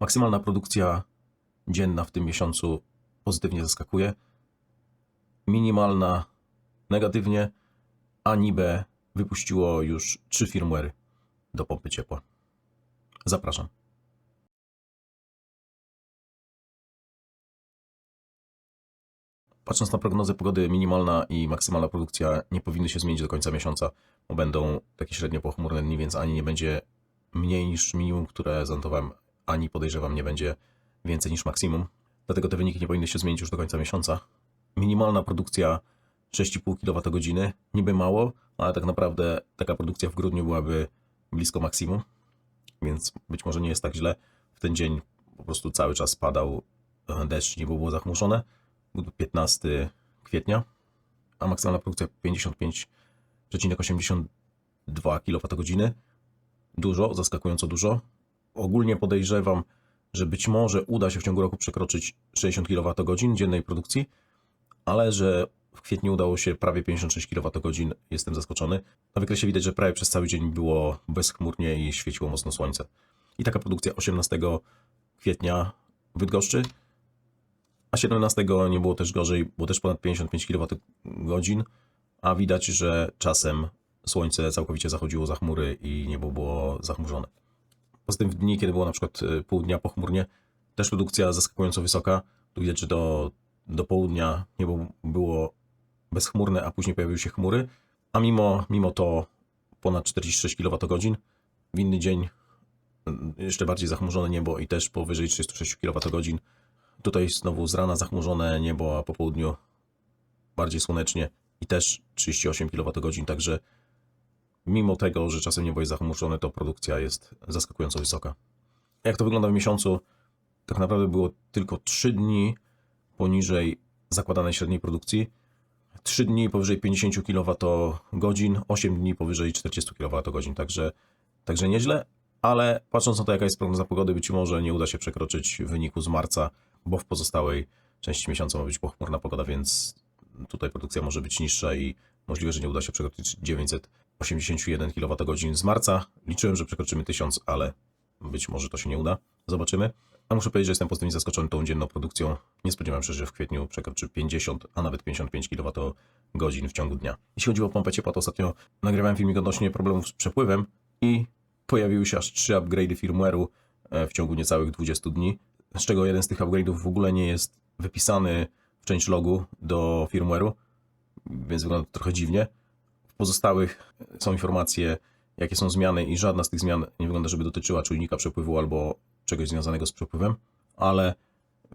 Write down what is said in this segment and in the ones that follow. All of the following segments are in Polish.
Maksymalna produkcja dzienna w tym miesiącu pozytywnie zaskakuje. Minimalna negatywnie, a Nibe wypuściło już trzy firmware do pompy ciepła. Zapraszam. Patrząc na prognozę pogody, minimalna i maksymalna produkcja nie powinny się zmienić do końca miesiąca, bo będą takie średnio pochmurne dni, więc ani nie będzie mniej niż minimum, które zanotowałem, ani podejrzewam nie będzie więcej niż maksimum. Dlatego te wyniki nie powinny się zmienić już do końca miesiąca. Minimalna produkcja 6,5 kWh, niby mało, ale tak naprawdę taka produkcja w grudniu byłaby blisko maksimum, więc być może nie jest tak źle. W ten dzień po prostu cały czas padał e, deszcz, niebo było zachmurzone. Był to 15 kwietnia, a maksymalna produkcja 55,82 kWh. Dużo, zaskakująco dużo. Ogólnie podejrzewam, że być może uda się w ciągu roku przekroczyć 60 kWh dziennej produkcji, ale że w kwietniu udało się prawie 56 kWh, jestem zaskoczony. Na wykresie widać, że prawie przez cały dzień było bezchmurnie i świeciło mocno słońce. I taka produkcja 18 kwietnia w Bydgoszczy, a 17 nie było też gorzej, było też ponad 55 kWh, a widać, że czasem słońce całkowicie zachodziło za chmury i niebo było zachmurzone. Poza tym w dni, kiedy było na przykład y, pół dnia pochmurnie, też produkcja zaskakująco wysoka. Tu widać, że do, do południa niebo było bezchmurne, a później pojawiły się chmury, a mimo, mimo to ponad 46 kWh. W inny dzień y, jeszcze bardziej zachmurzone niebo i też powyżej 36 kWh. Tutaj znowu z rana zachmurzone niebo, a po południu bardziej słonecznie i też 38 kWh, także mimo tego, że czasem niebo jest zachmurzone, to produkcja jest zaskakująco wysoka. Jak to wygląda w miesiącu? Tak naprawdę było tylko 3 dni poniżej zakładanej średniej produkcji, 3 dni powyżej 50 kWh, 8 dni powyżej 40 kWh, także, także nieźle, ale patrząc na to, jaka jest prognoza pogody, być może nie uda się przekroczyć wyniku z marca, bo w pozostałej części miesiąca ma być pochmurna pogoda, więc tutaj produkcja może być niższa i możliwe, że nie uda się przekroczyć 981 kWh z marca. Liczyłem, że przekroczymy 1000, ale być może to się nie uda. Zobaczymy. A muszę powiedzieć, że jestem pozytywnie zaskoczony tą dzienną produkcją. Nie spodziewałem się, że w kwietniu przekroczy 50, a nawet 55 kWh w ciągu dnia. Jeśli chodzi o pompę ciepła, to ostatnio nagrywałem filmik odnośnie problemów z przepływem i pojawiły się aż trzy upgrade'y firmware'u e, w ciągu niecałych 20 dni, z czego jeden z tych upgrade'ów w ogóle nie jest wypisany w changelogu do firmware'u, więc wygląda to trochę dziwnie. W pozostałych są informacje, jakie są zmiany i żadna z tych zmian nie wygląda, żeby dotyczyła czujnika przepływu albo czegoś związanego z przepływem, ale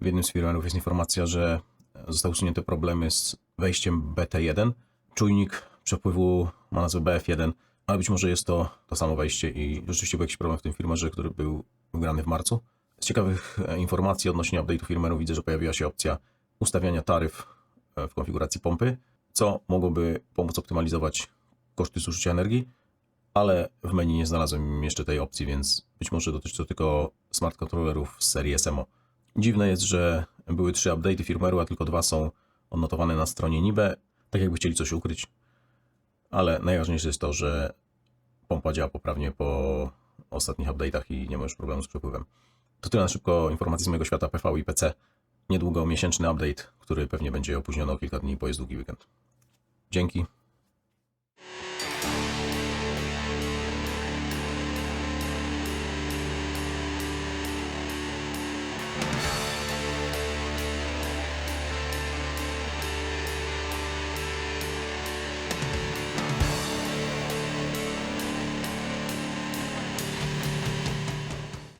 w jednym z firmware'ów jest informacja, że zostały usunięte problemy z wejściem BT1. Czujnik przepływu ma nazwę BF1, ale być może jest to to samo wejście i rzeczywiście był jakiś problem w tym firmwarze, który był wgrany w marcu. Z ciekawych e, informacji odnośnie update'u firmware'u widzę, że pojawiła się opcja ustawiania taryf e, w konfiguracji pompy, co mogłoby pomóc optymalizować koszty zużycia energii, ale w menu nie znalazłem jeszcze tej opcji, więc być może dotyczy to tylko smart controllerów z serii SMO. Dziwne jest, że były trzy update'y firmware'u, a tylko dwa są odnotowane na stronie Nibe, tak jakby chcieli coś ukryć. Ale najważniejsze jest to, że pompa działa poprawnie po ostatnich update'ach i nie ma już problemu z przepływem. To tyle na szybko informacji z mojego świata PV i PC. Niedługo miesięczny update, który pewnie będzie opóźniony o kilka dni, bo jest długi weekend. Dzięki.